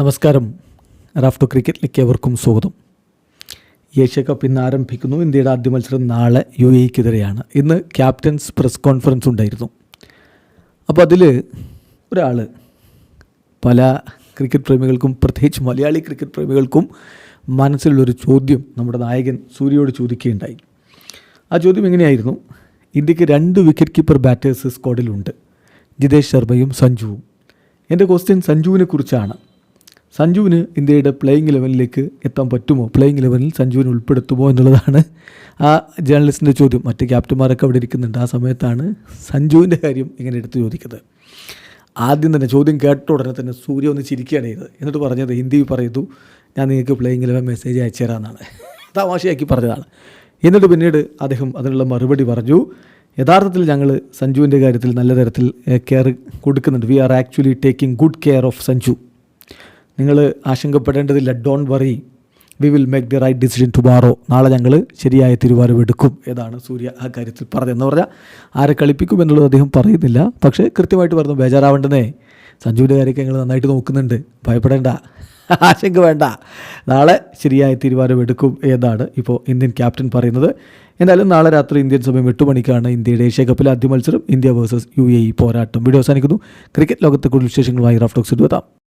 നമസ്കാരം. റാഫ്റ്റോ ക്രിക്കറ്റിലേക്ക് എവർക്കും സ്വാഗതം. Asia cup ഇന്ന് ആരംഭിക്കുന്നു. ഇന്ത്യയുടെ ആദ്യ മത്സരം നാളെ യു എക്കെതിരെയാണ് ഇന്ന് ക്യാപ്റ്റൻസ് പ്രസ് കോൺഫറൻസ് ഉണ്ടായിരുന്നു. അപ്പോൾ അതിൽ ഒരാൾ പല ക്രിക്കറ്റ് പ്രേമികൾക്കും പ്രത്യേകിച്ച് മലയാളി ക്രിക്കറ്റ് പ്രേമികൾക്കും മനസ്സിലുള്ളൊരു ചോദ്യം നമ്മുടെ നായകൻ സൂര്യയോട് ചോദിക്കുകയുണ്ടായി. ആ ചോദ്യം എങ്ങനെയായിരുന്നു? ഇന്ത്യയ്ക്ക് രണ്ട് വിക്കറ്റ് കീപ്പർ ബാറ്റേഴ്സ് സ്ക്വാഡിലുണ്ട് ജിതേഷ് ശർമ്മയും സഞ്ജുവും. എന്റെ ക്വസ്റ്റ്യൻ സഞ്ജുവിനെ കുറിച്ചാണ്. സഞ്ജുവിന് ഇന്ത്യയുടെ പ്ലേയിങ് ലെവലിലേക്ക് എത്താൻ പറ്റുമോ? പ്ലേയിങ് ലെവലിൽ സഞ്ജുവിനെ ഉൾപ്പെടുത്തുമോ എന്നുള്ളതാണ് ആ ജേർണലിസ്റ്റിന്റെ ചോദ്യം. മറ്റ് ക്യാപ്റ്റന്മാരൊക്കെ അവിടെ ഇരിക്കുന്നുണ്ട്. ആ സമയത്താണ് സഞ്ജുവിന്റെ കാര്യം ഇങ്ങനെ എടുത്ത് ചോദിക്കുന്നത്. ആദ്യം തന്നെ ചോദ്യം കേട്ട ഉടനെ തന്നെ സൂര്യ ഒന്ന് ചിരിക്കുകയാണ് ചെയ്തത്. എന്നിട്ട് പറഞ്ഞത് ഹിന്ദി പറയുന്നു. ഞാൻ നിങ്ങൾക്ക് പ്ലേയിങ് ലെവൽ മെസ്സേജ് അയച്ചു തരാമെന്നാണ്. തമാശയാക്കി പറഞ്ഞതാണ്. എന്നിട്ട് പിന്നീട് അദ്ദേഹം അതിനുള്ള മറുപടി പറഞ്ഞു. യഥാർത്ഥത്തിൽ ഞങ്ങൾ സഞ്ജുവിന്റെ കാര്യത്തിൽ നല്ല തരത്തിൽ കെയർ കൊടുക്കുന്നുണ്ട്. We are actually taking good care of Sanju. നിങ്ങൾ ആശങ്കപ്പെടേണ്ടതില്ല. Don't worry we will make the right decision tomorrow നാളെ ഞങ്ങൾ ശരിയായ തീരുമാനമെടുക്കും ഏതാണ് സൂര്യ ആ കാര്യത്തിൽ പറഞ്ഞതെന്ന് പറഞ്ഞാൽ ആരെ കളിപ്പിക്കും എന്നുള്ളത് അദ്ദേഹം പറയുന്നില്ല. പക്ഷേ കൃത്യമായിട്ട് പറഞ്ഞു ബേജാറാവേണ്ടതേ സഞ്ജുവിന്റെ കാര്യമൊക്കെ ഞങ്ങൾ നന്നായിട്ട് നോക്കുന്നുണ്ട്. ഭയപ്പെടേണ്ട. ആശങ്ക വേണ്ട. നാളെ ശരിയായ തീരുമാനം എടുക്കും എന്നാണ് ഇപ്പോൾ ഇന്ത്യൻ ക്യാപ്റ്റൻ പറയുന്നത്. എന്തായാലും നാളെ രാത്രി ഇന്ത്യൻ സമയം എട്ട് മണിക്കാണ് ഇന്ത്യയുടെ ഏഷ്യ കപ്പിലെ ആദ്യ മത്സരം. India versus U A E പോരാട്ടം. വീഡിയോ അവസാനിക്കുന്നു. ക്രിക്കറ്റ് ലോകത്തെ കൂടുതൽ വിശേഷങ്ങളുമായി റഫ്ടോക്സ് എത്താം